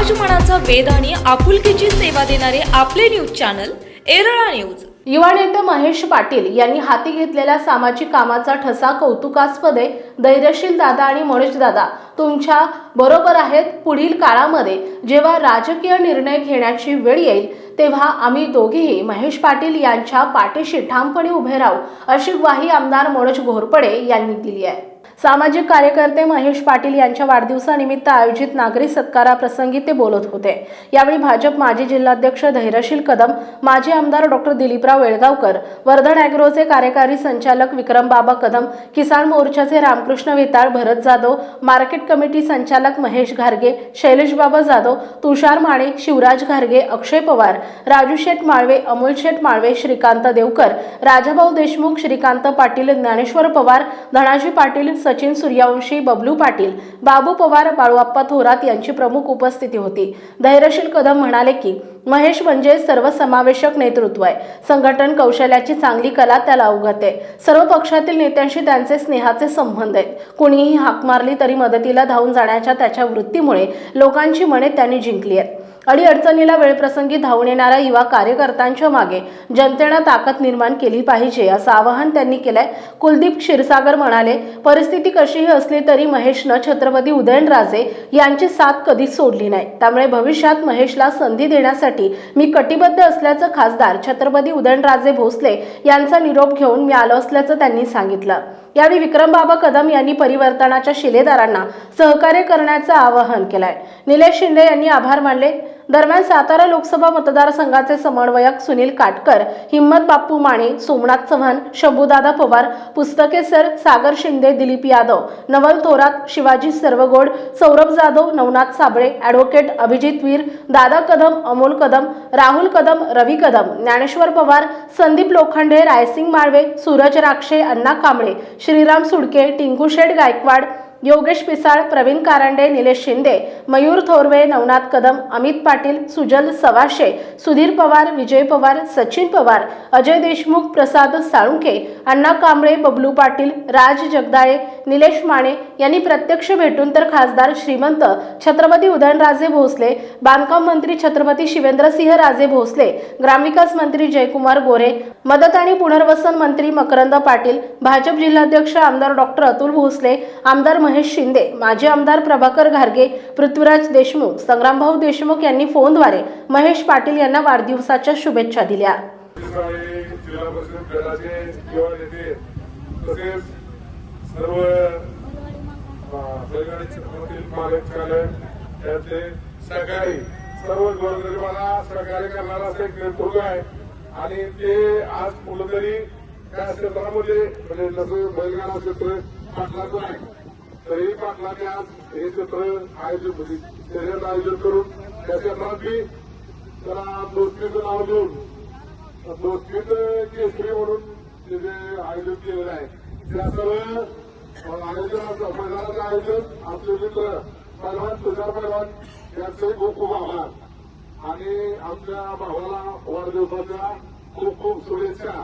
समाजमनाचा वेध आणि आपुलकीची सेवा देणारे आपले न्यूज चॅनल एरळा न्यूज युवा नेते महेश पाटील यांनी हाती घेतलेल्या सामाजिक कामाचा ठसा कौतुकास्पद आहे. धैर्यशील दादा आणि मनोज दादा तुमच्या बरोबर आहेत पुढील काळामध्ये. जेव्हा राजकीय निर्णय घेण्याची वेळ येईल तेव्हा आम्ही दोघेही महेश पाटील यांच्या पाठीशी ठामपणे उभे राहू अशी ग्वाही आमदार मनोज घोरपडे यांनी दिली आहे. सामाजिक कार्यकर्ते महेश पाटील यांच्या वाढदिवसानिमित्त आयोजित नागरी सत्काराप्रसंगी ते बोलत होते. यावेळी भाजप माजी जिल्हाध्यक्ष धैर्यशील कदम माजी आमदार डॉक्टर दिलीपराव वेळगावकर वर्धन अॅग्रोचे कार्यकारी संचालक विक्रमबाबा कदम किसान मोर्चाचे रामकृष्ण वेताळ भरत जाधव मार्केट कमिटी संचालक महेश घारगे शैलेशबाबा जाधव तुषार माने शिवराज घारगे अक्षय पवार राजू शेठ माळवे अमोल शेठ माळवे श्रीकांत देवकर राजाभाऊ देशमुख श्रीकांत पाटील ज्ञानेश्वर पवार धनाजी पाटील सचिन सूर्यवंशी बबलू पाटील बाबू पवार बाळूआप्पा थोरात यांची प्रमुख उपस्थिती होती. धैर्यशील कदम म्हणाले की महेश म्हणजे सर्वसमावेशक नेतृत्व आहे. संघटन कौशल्याची चांगली कला त्याला अवगत आहे सर्व पक्षातील नेत्यांशी त्यांचे स्नेहाचे संबंध आहेत. कोणीही हाक मारली तरी मदतीला धावून जाण्याच्या त्याच्या वृत्तीमुळे लोकांची मने त्यांनी जिंकली आहेत. अडीअडचणीला वेळप्रसंगी धावून येणाऱ्या युवा कार्यकर्त्यांच्या मागे जनतेनं ताकद निर्माण केली पाहिजे असं आवाहन त्यांनी केलंय. कुलदीप क्षीरसागर म्हणाले परिस्थिती कशीही असली तरी महेशनं छत्रपती उदयनराजे यांची साथ कधीच सोडली नाही. त्यामुळे भविष्यात महेशला संधी देण्यासाठी मी कटिबद्ध असल्याचं खासदार छत्रपती उदयनराजे भोसले यांचा निरोप घेऊन मी आलो असल्याचं त्यांनी सांगितलं. यावेळी विक्रमबाबा कदम यांनी परिवर्तनाच्या शिलेदारांना सहकार्य करण्याचं आवाहन केलंय. निलेश शिंदे यांनी आभार मानले. दरम्यान सातारा लोकसभा मतदारसंघाचे समन्वयक सुनील काटकर हिम्मत बाप्पू माने सोमनाथ चव्हाण शंभूदादा पवार पुस्तके सर सागर शिंदे दिलीप यादव नवल थोरात शिवाजी सर्वगोड सौरभ जाधव नवनाथ साबळे ॲडव्होकेट अभिजित वीर दादा कदम अमोल कदम राहुल कदम रवी कदम ज्ञानेश्वर पवार संदीप लोखंडे रायसिंग माळवे सूरज राक्षे अण्णा कांबळे श्रीराम सुडके टिंकू शेठ गायकवाड योगेश पिसाळ प्रवीण कारंडे निलेश शिंदे मयूर थोरवे नवनाथ कदम अमित पाटील सुजल सवाशे सुधीर पवार विजय पवार सचिन पवार अजय देशमुख प्रसाद साळुंके अण्णा कांबळे बबलू पाटील राज जगदाळे निलेश माने यांनी प्रत्यक्ष भेटून तर खासदार श्रीमंत छत्रपती उदयनराजे भोसले बांधकाम मंत्री छत्रपती शिवेंद्रसिंह राजे भोसले ग्रामविकास मंत्री जयकुमार गोरे मदत आणि पुनर्वसन मंत्री मकरंद पाटील भाजप जिल्हाध्यक्ष आमदार डॉक्टर अतुल भोसले आमदार महेश शिंदे माजी आमदार प्रभाकर घारगे पृथ्वीराज देशमुख संग्रामभाऊ देशमुख यांनी फोनद्वारे महेश पाटील यांना वाढदिवसाच्या शुभेच्छा दिल्या आणि ते आज कुठंतरी त्या क्षेत्रामध्ये म्हणजे जसं बैलगाडा क्षेत्र पाटलाचं आहे तरी पाटलाने आज हे सत्र आयोजित म्हणजे होती आयोजन करून त्या क्षेत्रात बी त्याला दोस्तीचं नाव देऊन दोस्तीत केसरी म्हणून ते जे आयोजन केलेलं आहे त्या सर्व आयोजनाचं मैदानाचं आयोजन आपले मित्र पैलवान तुषार पैलवान यांचे खूप खूप आभार. आणि आमच्या भावाला वाढदिवसाच्या खूप खूप शुभेच्छा.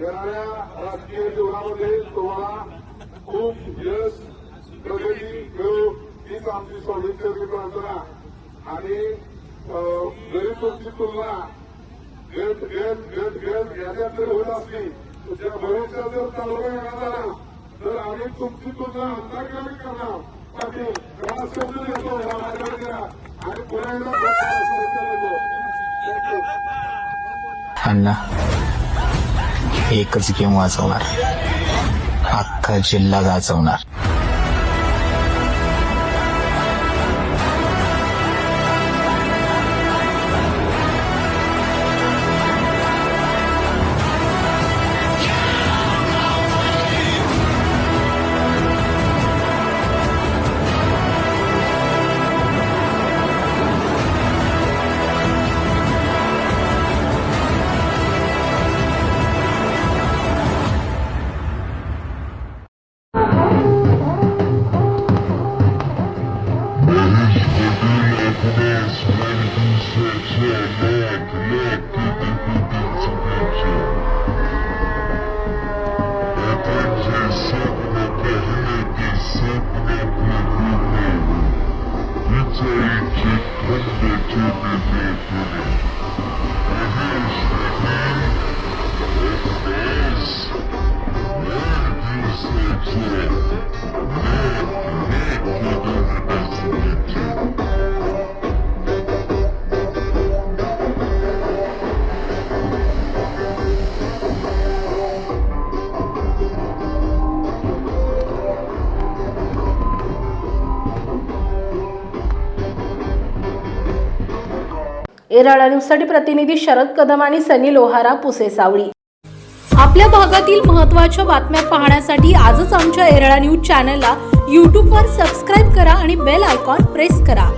येणाऱ्या राजकीय जीवनामध्ये तुम्हाला खूप यश प्रगती मिळू हीच आमची स्वामीचरणी प्रार्थना आणि अं, तुलना घेत घेत घेत घेत याच्यात जर होत असली तर त्या भविष्यात जर चालवं येणार झाला तर आम्ही तुमची तुलना अंतर्गत करणार पाटील मला शब्द येतो या माझ्याकडे आणि पुन्हा एकदा अण्णा एकच गेम वाचवणार अख्खा जिल्हा गाजवणार. Really? एराळा न्यूजसाठी प्रतिनिधी शरद कदम आणि सनी लोहारा पुसे सावळी. आपल्या भागातील महत्त्वाच्या बातम्या पाहण्यासाठी आजच आमच्या एरळा न्यूज चॅनलला यूट्यूबवर सबस्क्राईब करा आणि बेल आयकॉन प्रेस करा.